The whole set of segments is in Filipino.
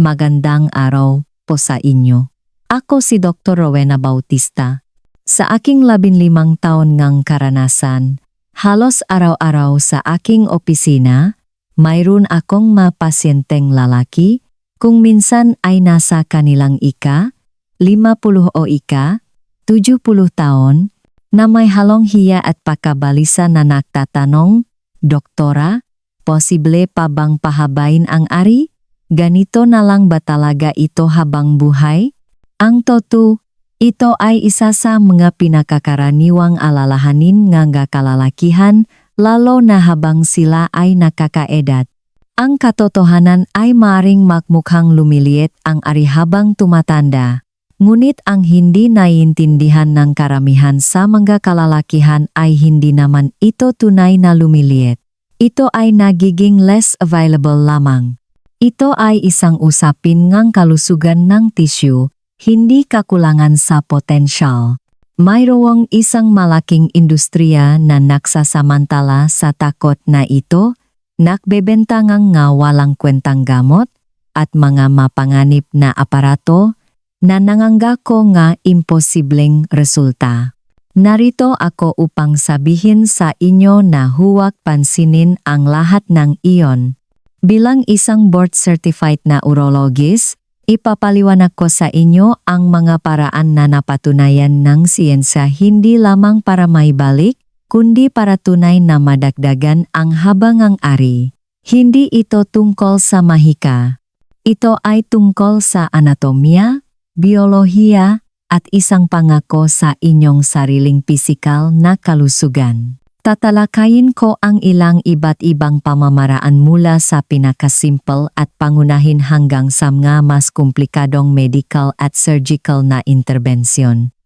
Magandang araw po sa inyo. Ako si Dr. Rowena Bautista. Sa aking labinlimang taon ngang karanasan, halos araw-araw sa aking opisina, mayroon akong mapasyenteng lalaki kung minsan ay nasa kanilang ika, 50 o ika, 70 taon, na may halong hiya at pakabalisa na nagtatanong, Doktora, posible pa bang pahabain ang ari? Ganito na lang ba talaga ito habang buhay? Ang totoo, ito ay isa sa mga pinakakaraniwang alalahanin ng kalalakihan lalo na habang sila ay nakakaedad. Ang katotohanan ay maring magmukhang lumiliit ang ari habang tumatanda. Ngunit ang hindi naiintindihan ng karamihan sa mga kalalakihan ay hindi naman ito tunay na lumiliit. Ito ay nagiging less available lamang. Ito ay isang usapin ngang kalusugan ng tissue, hindi kakulangan sa potensyal. Mayroong isang malaking industriya na naksasamantala sa takot na ito, nakbebenta ngang nga walang kwentang gamot, at mga mapanganib na aparato, na nanganggako nga imposibleng resulta. Narito ako upang sabihin sa inyo na huwag pansinin ang lahat ng iyon. Bilang isang board-certified na urologist, ipapaliwanag ko sa inyo ang mga paraan na napatunayan ng siyensya hindi lamang para maibalik, kundi para tunay na madagdagan ang habangang ari. Hindi ito tungkol sa mahika. Ito ay tungkol sa anatomiya, biolohiya, at isang pangako sa inyong sariling pisikal na kalusugan. Tatalakayin ko ang ilang iba't ibang pamamaraan mula sa pinakasimple at pangunahin hanggang sa mga mas komplikadong medical at surgical na interbensyon.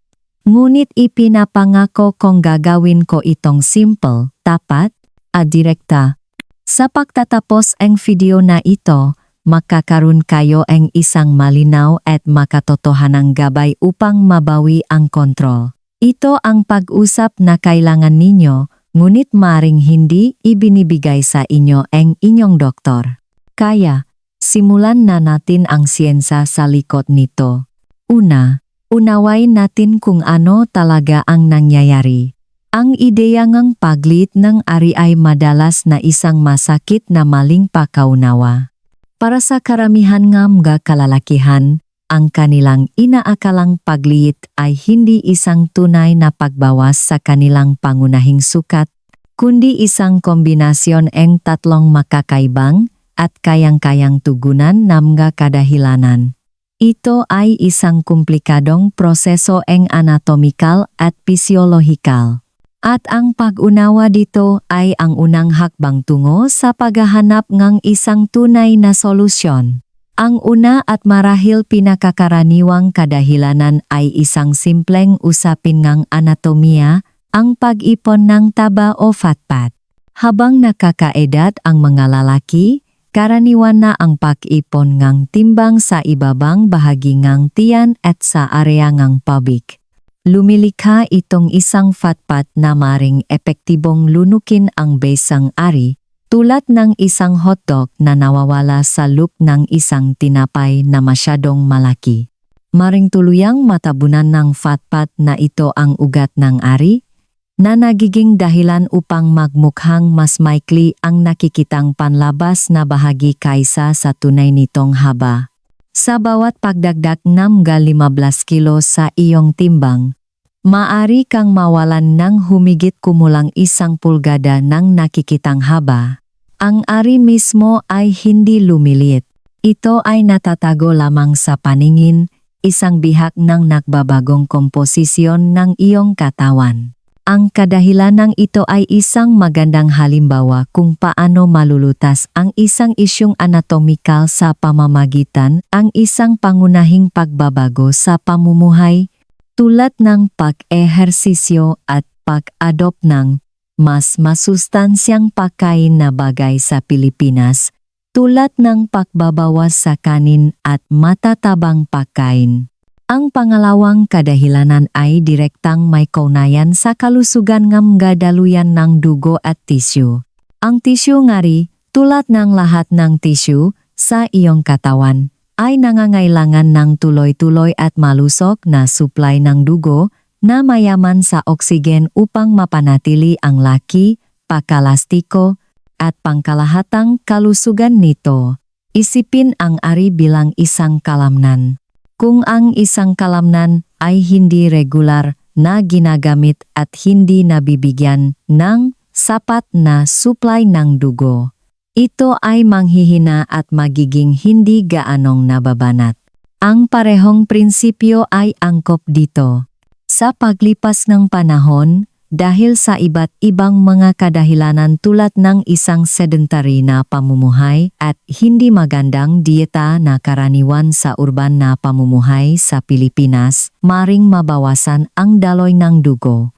Ngunit ipinapangako kong gagawin ko itong simple, tapat, at direkta. Sa pagtatapos ang video na ito, makakaroon kayo ang isang malinaw at makatotohanang gabay upang mabawi ang kontrol. Ito ang pag-usap na kailangan ninyo ngunit maring hindi ibinibigay sa inyo ang inyong doktor. Kaya, simulan na natin ang siyensa sa likod nito. Una, unawain natin kung ano talaga ang nangyayari. Ang ideya ngang paglit ng ari ay madalas na isang masakit na maling pakaunawa. Para sa karamihan nga mga kalalakihan, ang kanilang inaakalang pagliit ay hindi isang tunay na pagbawas sa kanilang pangunahing sukat, kundi isang kombinasyon ng tatlong makakaibang at kayang-kayang tugunan ng mga kadahilanan. Ito ay isang komplikadong proseso ng anatomikal at pisyologikal. At ang pag-unawa dito ay ang unang hakbang tungo sa paghahanap ng isang tunay na solusyon. Ang una at marahil pinakakaraniwang kadahilanan ay isang simpleng usapin ng anatomiya, ang pag-ipon ng taba o fatpat. Habang nakakaedad ang mga lalaki, karaniwan na ang pag-ipon ng timbang sa ibabang bahagi ng tiyan at sa area ng pabik. Lumilikha itong isang fatpat na maring epektibong lunukin ang besang ari, tulad ng isang hotdog na nawawala sa loop ng isang tinapay na masyadong malaki. Maring tuluyang matabunan ng fatpat na ito ang ugat ng ari, na nagiging dahilan upang magmukhang mas maikli ang nakikitang panlabas na bahagi kaysa sa tunay nitong haba. Sa bawat pagdagdag ng 15 kilo sa iyong timbang, maari kang mawalan ng humigit kumulang isang pulgada ng nakikitang haba. Ang ari mismo ay hindi lumiliit. Ito ay natatago lamang sa paningin, isang bihak ng nagbabagong komposisyon ng iyong katawan. Ang kadahilanang ito ay isang magandang halimbawa kung paano malulutas ang isang isyong anatomikal sa pamamagitan ang isang pangunahing pagbabago sa pamumuhay tulad ng pag-ehersisyo at pag-adopt ng mas masustansyang pagkain na bagay sa Pilipinas tulad ng pagbabawas sa kanin at matatabang pagkain. Ang pangalawang kadahilanan ay direktang may kaunayan sa kalusugan ng daluyan ng dugo at tissue. Ang tissue ngari, tulad ng lahat ng tissue sa iyong katawan, ay nangangailangan ng tuloy-tuloy at malusok na supply ng dugo na mayaman sa oksigen upang mapanatili ang laki, pakalastiko, at pangkalahatang kalusugan nito. Isipin ang ari bilang isang kalamnan. Kung ang isang kalamnan ay hindi regular na ginagamit at hindi nabibigyan ng sapat na supply ng dugo, ito ay manghihina at magiging hindi gaanong nababanat. Ang parehong prinsipyo ay angkop dito. Sa paglipas ng panahon, dahil sa iba't ibang mga kadahilanan tulad ng isang sedentary na pamumuhay at hindi magandang dieta na karaniwan sa urban na pamumuhay sa Pilipinas, maring mabawasan ang daloy ng dugo.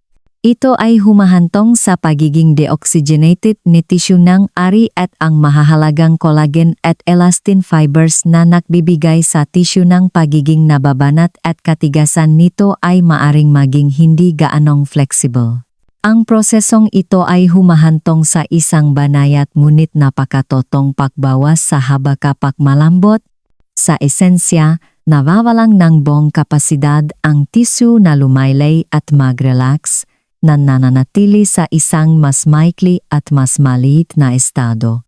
Ito ay humahantong sa pagiging deoxygenated ni tissue ng ari at ang mahahalagang collagen at elastin fibers na nagbibigay sa tissue ng pagiging nababanat at katigasan nito ay maaring maging hindi gaanong flexible. Ang prosesong ito ay humahantong sa isang banayat ngunit napakatotong pagbawas sa haba kapag malambot. Sa esensya, nawawalang ng buong kapasidad ang tissue na lumaylay at mag-relax, na nananatili sa isang mas maikli at mas maliit na estado.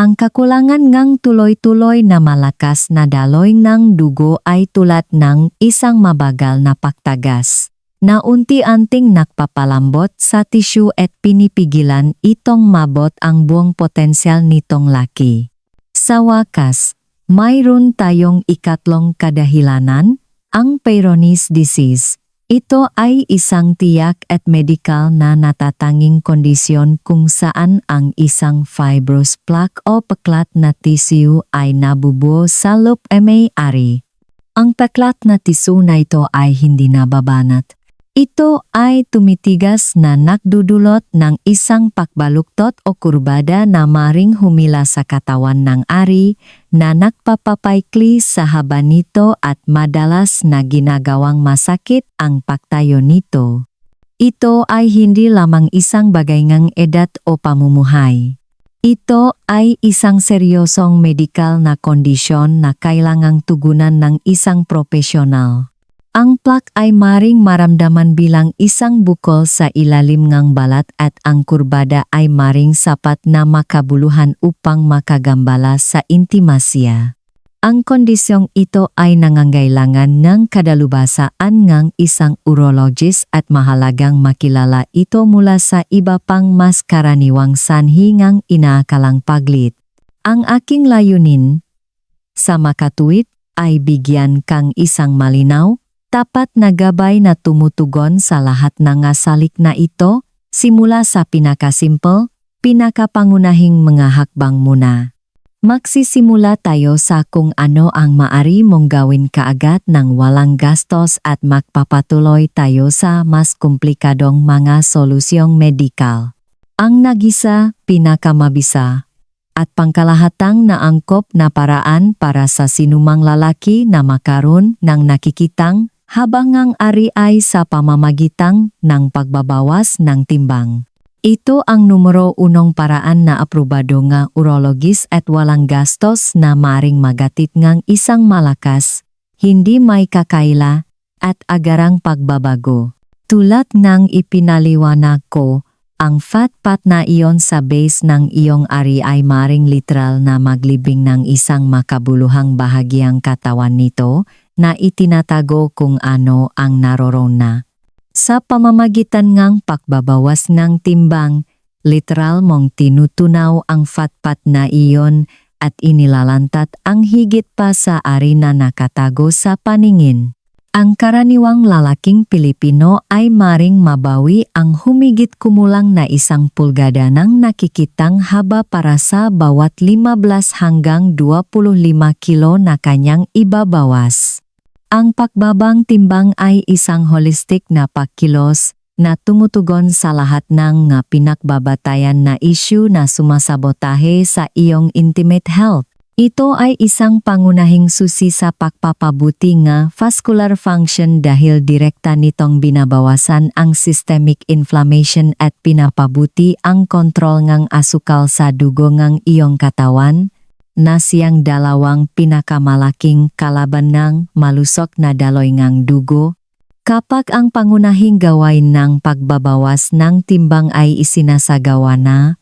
Ang kakulangan ngang tuloy-tuloy na malakas na daloy ng dugo ay tulad ng isang mabagal na pagtagas na unti-anting nakpapalambot sa tissue at pinipigilan itong mabot ang buong potensyal nitong laki. Sa wakas, mayroon tayong ikatlong kadahilanan, ang Peyronie's disease. Ito ay isang tiyak at medikal na natatanging kondisyon kung saan ang isang fibrous plaque o peklat na tissue ay nabubuo sa loob may-ari. Ang peklat na tissue na ito ay hindi nababanat. Ito ay tumitigas na nakdudulot ng isang pakbaluktot o kurbada na maring humila sa katawan ng ari na nakpapapaikli sa haba nito at madalas na ginagawang masakit ang pagtayo nito. Ito ay hindi lamang isang bagay ngang edad o pamumuhay. Ito ay isang seryosong medikal na kondisyon na kailangang tugunan ng isang profesional. Ang plaque ay maring maramdaman bilang isang bukol sa ilalim ng balat at ang kurbada ay maring sapat na makabuluhan upang makagambala sa intimasya. Ang kondisyong ito ay nangangailangan ng kadalubasaan ng isang urologist at mahalagang makilala ito mula sa iba pang mas karaniwang sanhi ng inaakalang paglit. Ang aking layunin sa makatuwid ay bigyan kang isang malinaw, tapat na gabay na tumutugon sa lahat ng asalik na ito, simula sa pinakasimple, pinakapangunahing mga hakbang muna. Magsisimula tayo sa kung ano ang maari mong gawin kaagad ng walang gastos at magpapatuloy tayo sa mas komplikadong mga solusyong medikal. Ang nagisa, pinakamabisa, at pangkalahatang naangkop na paraan para sa sinumang lalaki na makaroon ng nakikitang habang ang ari ay sa pamamagitang ng pagbabawas ng timbang. Ito ang numero unong paraan na aprobado nga urologist at walang gastos na maring magatit ngang isang malakas, hindi may kakaila, at agarang pagbabago. Tulad ng ipinaliwanag ko, ang fat-pat na iyon sa base ng iyong ari ay maring literal na maglibing ng isang makabuluhang bahagyang katawan nito na itinatago kung ano ang naroron na. Sa pamamagitan ngang pagbabawas ng timbang, literal mong tinutunaw ang fat-pat na iyon at inilalantat ang higit pa sa ari na nakatago sa paningin. Ang karaniwang lalaking Pilipino ay maring mabawi ang humigit kumulang na isang pulgada ng nakikitang haba para sa bawat 15 hanggang 25 kilo na kanyang ibabawas. Ang pakbabang timbang ay isang holistic na pagkilos na tumutugon sa lahat ng pinakbabatayan na issue na sumasabotahe sa iyong intimate health. Ito ay isang pangunahing susi sa pagpapabuti nga vascular function dahil direkta nitong binabawasan ang systemic inflammation at pinapabuti ang kontrol ngang asukal sa dugo ngang iyong katawan. Na siyang dalawang pinakamalaking kalaban ng malusok na daloy ngang dugo. Kapag ang pangunahing gawain ng pagbabawas ng timbang ay isinasagawa na,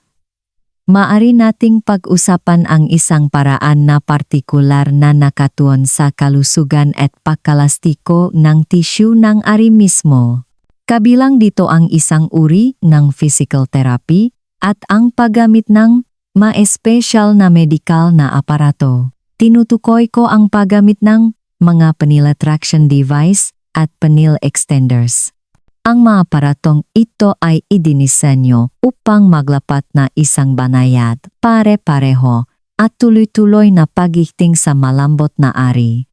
Maari nating pag-usapan ang isang paraan na partikular na nakatuon sa kalusugan at pagkalastiko ng tissue ng ari mismo. Kabilang dito ang isang uri ng physical therapy at ang paggamit ng ma-espesyal na medikal na aparato. Tinutukoy ko ang paggamit ng mga penile traction device at penile extenders. Ang mga aparatong ito ay idinisenyo upang maglapat na isang banayad, pare-pareho, at tuloy-tuloy na pagigting sa malambot na ari.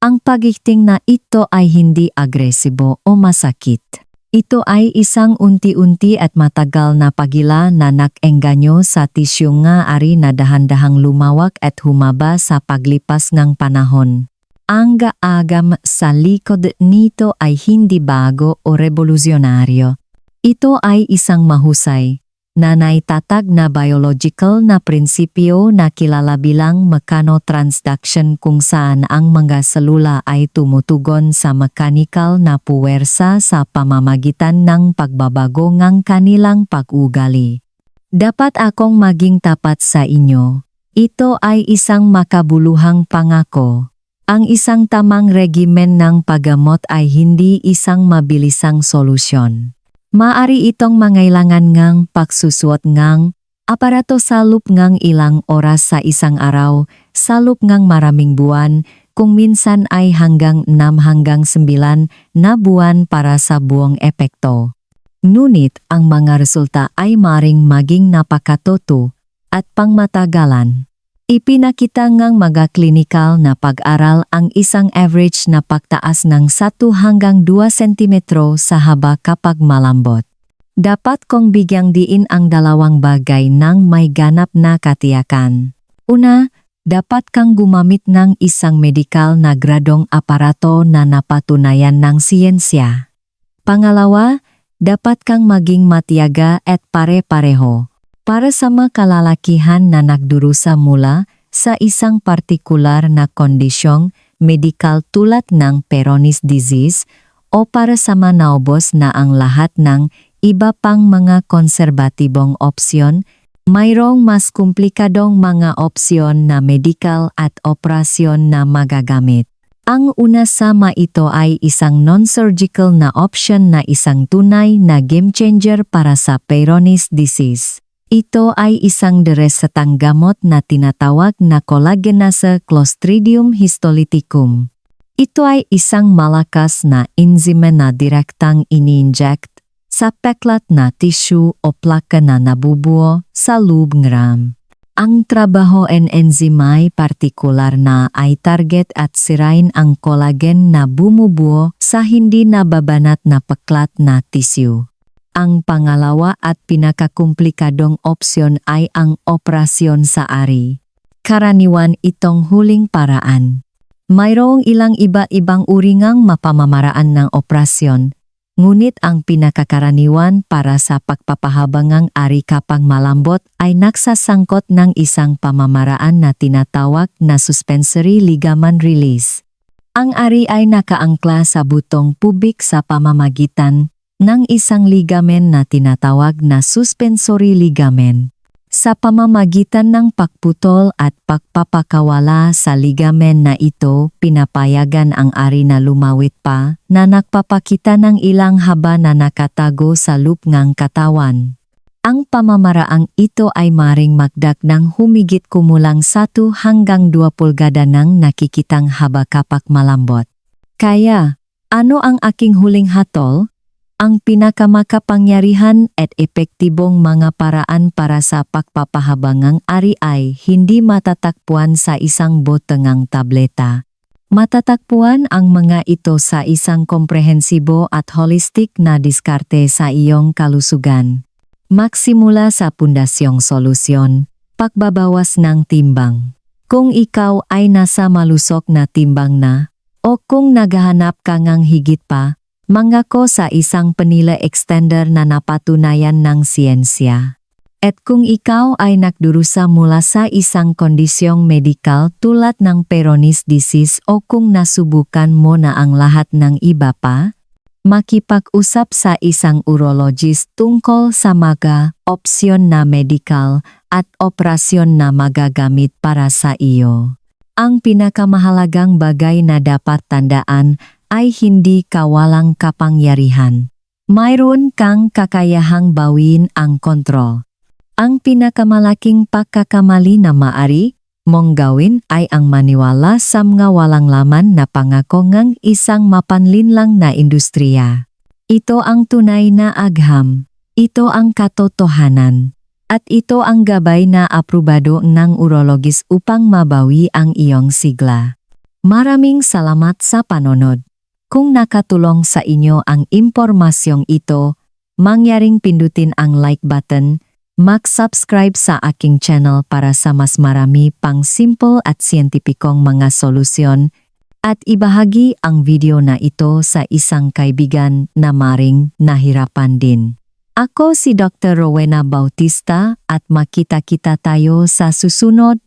Ang pagigting na ito ay hindi agresibo o masakit. Ito ay isang unti-unti at matagal na pagila na nakengganyo sa tisyo nga ari na dahan-dahang lumawak at humaba sa paglipas ng panahon. Ang gaagam sa likod nito ay hindi bago o revolusyonaryo. Ito ay isang mahusay na naitatag na biological na prinsipyo na kilala bilang mechanotransduction kung saan ang mga selula ay tumutugon sa mechanical na puwersa sa pamamagitan ng pagbabago ng kanilang pag-ugali. Dapat akong maging tapat sa inyo. Ito ay isang makabuluhang pangako. Ang isang tamang regimen ng paggamot ay hindi isang mabilisang solusyon. Maari itong mangailangan ngang pagsusuot ngang aparato sa loop ngang ilang oras sa isang araw, sa loop ngang maraming buwan, kung minsan ay hanggang 6 hanggang 9 na buwan para sa buong epekto. Ngunit ang mga resulta ay maring maging napakatoto at pangmatagalan. Ipinakita ngang mga klinikal na pag-aral ang isang average na pagtaas ng 1 hanggang 2 cm sa haba kapag malambot. Dapat kong bigyang diin ang dalawang bagay ng may ganap na katiyakan. Una, dapat kang gumamit ng isang medikal na gradong aparato na napatunayan ng siyensya. Pangalawa, dapat kang maging matiyaga at pare-pareho para sa mga kalalakihan na nagdurusa mula sa isang partikular na kondisyong medikal tulad ng Peyronie's disease o para sa manaubos na ang lahat ng iba pang mga konserbatibong opsyon, mayroong mas komplikadong mga opsyon na medikal at operasyon na magagamit. Ang una sa mga ito ay isang non-surgical na option na isang tunay na game changer para sa Peyronie's disease. Ito ay isang deresatang gamot na tinatawag na collagenase Clostridium histolyticum. Ito ay isang malakas na enzyme na direktang ini-inject sa peklat na tissue o plaka na nabubuo sa loob ng ram. Ang trabaho ng enzyme ay partikular na ay target at sirain ang collagen na bumubuo sa hindi nababanat na peklat na tissue. Ang pangalawa at pinakakomplikadong opsyon ay ang operasyon sa ari. Karaniwan itong huling paraan. Mayroong ilang iba-ibang uri ngang mapamamaraan ng operasyon, ngunit ang pinakakaraniwan para sa pagpapahabangang ari kapag malambot ay naksasangkot ng isang pamamaraan na tinatawag na suspensory ligament release. Ang ari ay nakaangkla sa butong pubik sa pamamagitan ng isang ligamen na tinatawag na suspensory ligament. Sa pamamagitan ng pagputol at pagpapakawala sa ligamen na ito, pinapayagan ang ari na lumawit pa na nagpapakita ng ilang haba na nakatago sa loop ng katawan. Ang pamamaraang ito ay maring magdak ng humigit kumulang 1 hanggang 2 pulgada ng nakikitang haba kapak malambot. Kaya, ano ang aking huling hatol? Ang pinakamakapangyarihan at epektibong mga paraan para sa pagpapahabangang ari ay hindi matatakpuan sa isang botengang tableta. Matatakpuan ang mga ito sa isang komprehensibo at holistic na diskarte sa iyong kalusugan. Maksimula sa pundasyong solusyon, pagbabawas ng timbang. Kung ikaw ay nasa malusok na timbang na, o kung naghahanap ka ngang higit pa, Mangako sa isang penila extender na napatunayan ng siyensya. At kung ikaw ay nakdurusa mula sa isang kondisyong medikal tulad ng Peyronie's disease o kung nasubukan mo na ang lahat ng iba pa, makipag-usap sa isang urologist tungkol sa mga opsyon na medikal at operasyon na magagamit para sa iyo. Ang pinakamahalagang bagay na dapat tandaan ay hindi kawalang kapangyarihan. Mayroon kang kakayahang bawin ang kontrol. Ang pinakamalaking pagkakamali na maari mong gawin ay ang maniwala sa mga walang laman na pangako ng isang mapanlinlang na industriya. Ito ang tunay na agham. Ito ang katotohanan. At ito ang gabay na aprobado ng urologis upang mabawi ang iyong sigla. Maraming salamat sa panonod. Kung nakatulong sa inyo ang impormasyong ito, mangyaring pindutin ang like button, mag-subscribe sa aking channel para sa mas marami pang simple at siyentipikong mga solusyon, at ibahagi ang video na ito sa isang kaibigan na maring nahirapan din. Ako si Dr. Rowena Bautista at makita-kita tayo sa susunod